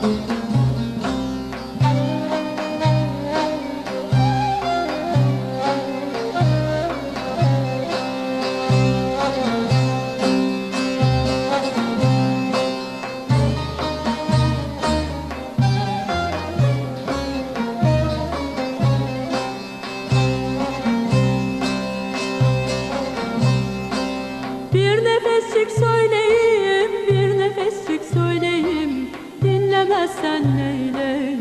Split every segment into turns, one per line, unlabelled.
Bir nefeslik söyleyeyim, bir nefeslik sen neyleyim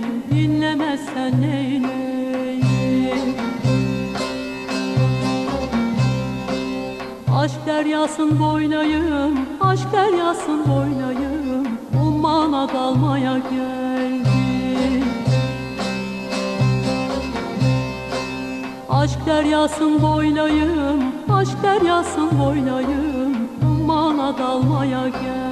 Aşk deryasın boynayım, aşk deryasın boynayım Ummana dalmaya geldim. Aşk deryasın boynayım, aşk deryasın boynayım Ummana dalmaya geldim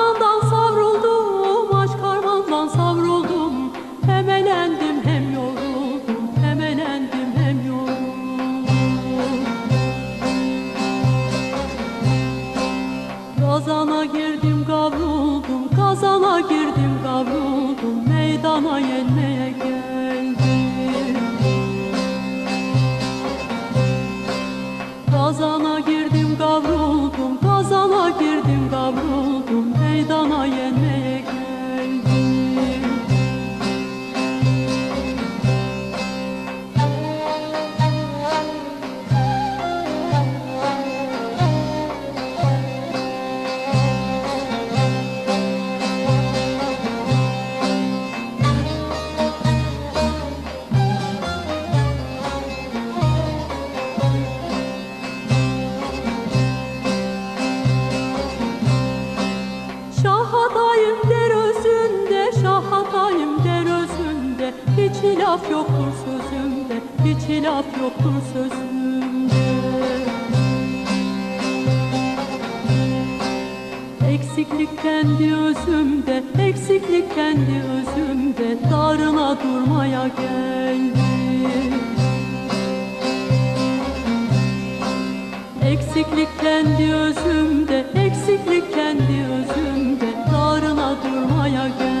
Aşk harmandan savruldum, aşk harmandan savruldum. Hem elendim hem yoruldum, hem elendim hem yoruldum. Kazana girdim kavruldum, kazana girdim kavruldum hilaf yoktur sözümde Hiç hilaf yoktur sözümde. Eksiklik kendi özümde Eksiklik kendi özümde Darına durmaya geldim. Eksiklik kendi özümde Eksiklik kendi özümde Darına durmaya geldim.